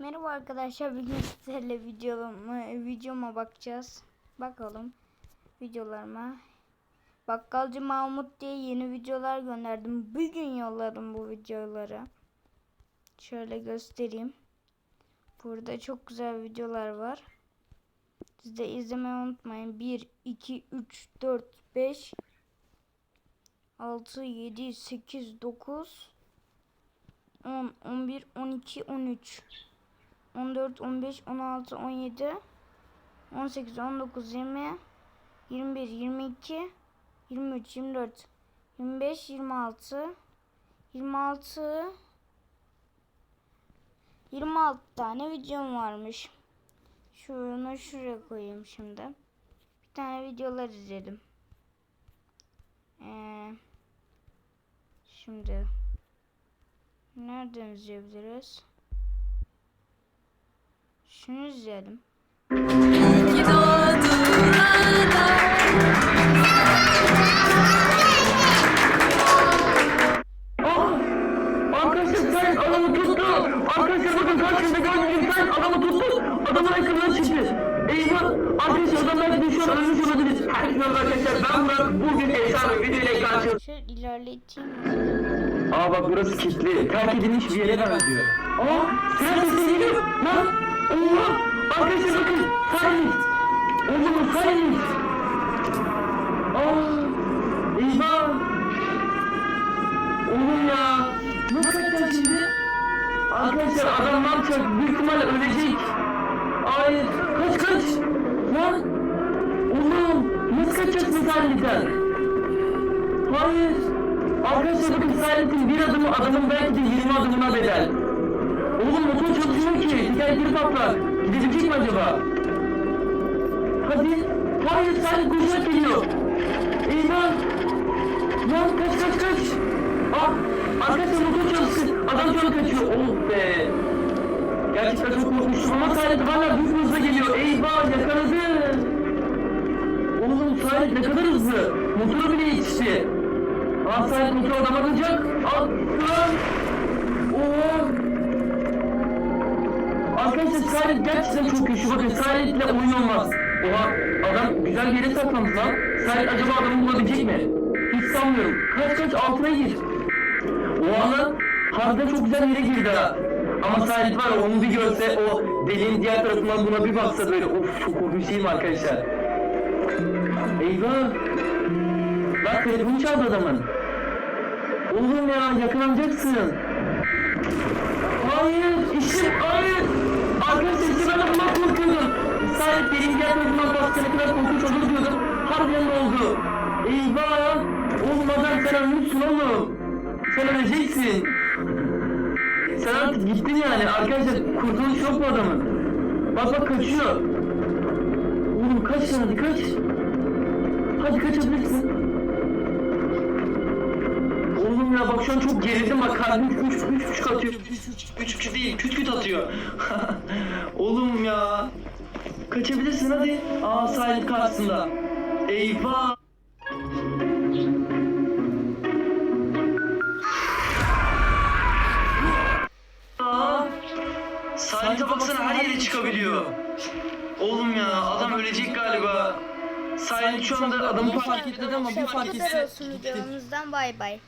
Merhaba arkadaşlar bugün sizlerle videoma, videoma bakacağız. Bakalım videolarıma. Bakkalcı Mahmut diye yeni videolar gönderdim. Bugün yolladım bu videoları. Şöyle göstereyim. Burada çok güzel videolar var. Siz de izlemeyi unutmayın. 1, 2, 3, 4, 5, 6, 7, 8, 9, 10, 11, 12, 13. 14, 15, 16, 17, 18, 19, 20, 21, 22, 23, 24, 25, 26, 26, 26 tane videom varmış. Şunu şuraya koyayım şimdi. Bir tane videolar izledim. Ee, şimdi nereden izleyebiliriz? Şunu izleyelim. Arkadaşlar bakın karşınızda gördüğünüz adamı tuttu. Adamın ekranına çıktı. Eyvah. Arkadaşlar adam belki de şu an ölmüş olabilir. Herkese merhaba arkadaşlar ben Murat. Bugün efsane bir. Şöyle ilerleteyim. Aa bak burası kilitli. Terk edilmiş bir yere benziyor. Aa silah sesi geliyor. Lan. Allah. Arkadaşlar bakın. Silent. Oğlum silent. Aa. Eyvah. Oğlum ya. Nasıl kaçacağız şimdi? Arkadaşlar adam ne yapacak? Büyük ihtimalle ölecek. Hayır. Kaç kaç. Lan. Oğlum. Nasıl kaçacaksın Silent'ten? Hayır. Arkadaşlar bakın Silent'in bir adımı adamın belki de 20 adımına bedel. Oğlum motor çalışmıyor ki. Tekerleri patlar. Gidebilecek mi acaba? Hadi. Hayır Silent koşarak geliyor. Eyvah. Lan kaç kaç kaç. Ah. Arkadaşlar motor çalışsın. Adam an kaçıyor. Oh be. Gerçekten çok korkmuştum ama Silent hala büyük hızla geliyor. Eyvah yakaladı. Oğlum Silent ne kadar hızlı. Motoru bile yetişti. Aa Silent motor adam atacak. Al. Lan. Arkadaşlar Silent gerçekten çok güçlü. Bakın Silent'le oyun olmaz. Oha adam güzel bir yere saklandı lan. Silent acaba adamı bulabilecek mi? Hiç sanmıyorum. Kaç kaç altına gir. O anı harbiden çok güzel yere girdi ha. Ama Silent var onu bir görse o deliğin diğer tarafından buna bir baksa böyle of çok korkunç arkadaşlar? Eyvah! Bak telefonu çaldı adamın. Oğlum ya yakalanacaksın. Hayır, işim hayır. Arkadaşlar işte ben de bundan korkuyordum. Sahip benim diğer tarafından baksa ne kadar korkunç olur diyordum. Harbiden oldu? Eyvah! Oğlum sen ölmüşsün oğlum. Sen öleceksin. Sen artık gittin yani. Arkadaşlar kurtuluş yok bu adamın. Bak bak kaçıyor. Oğlum kaç sen hadi kaç. Hadi kaçabilirsin. Oğlum ya bak şu an çok gerildim bak kalbim üç üç buçuk atıyor. Üç, üç, üç değil küt küt atıyor. Oğlum ya. Kaçabilirsin hadi. Aa sahil karşısında. Eyvah. Sahilde baksana her yere çıkabiliyor. Oğlum ya adam ölecek galiba. Sahil şu anda adamı fark etti ama bir fark etse olsun videomuzdan bay bay.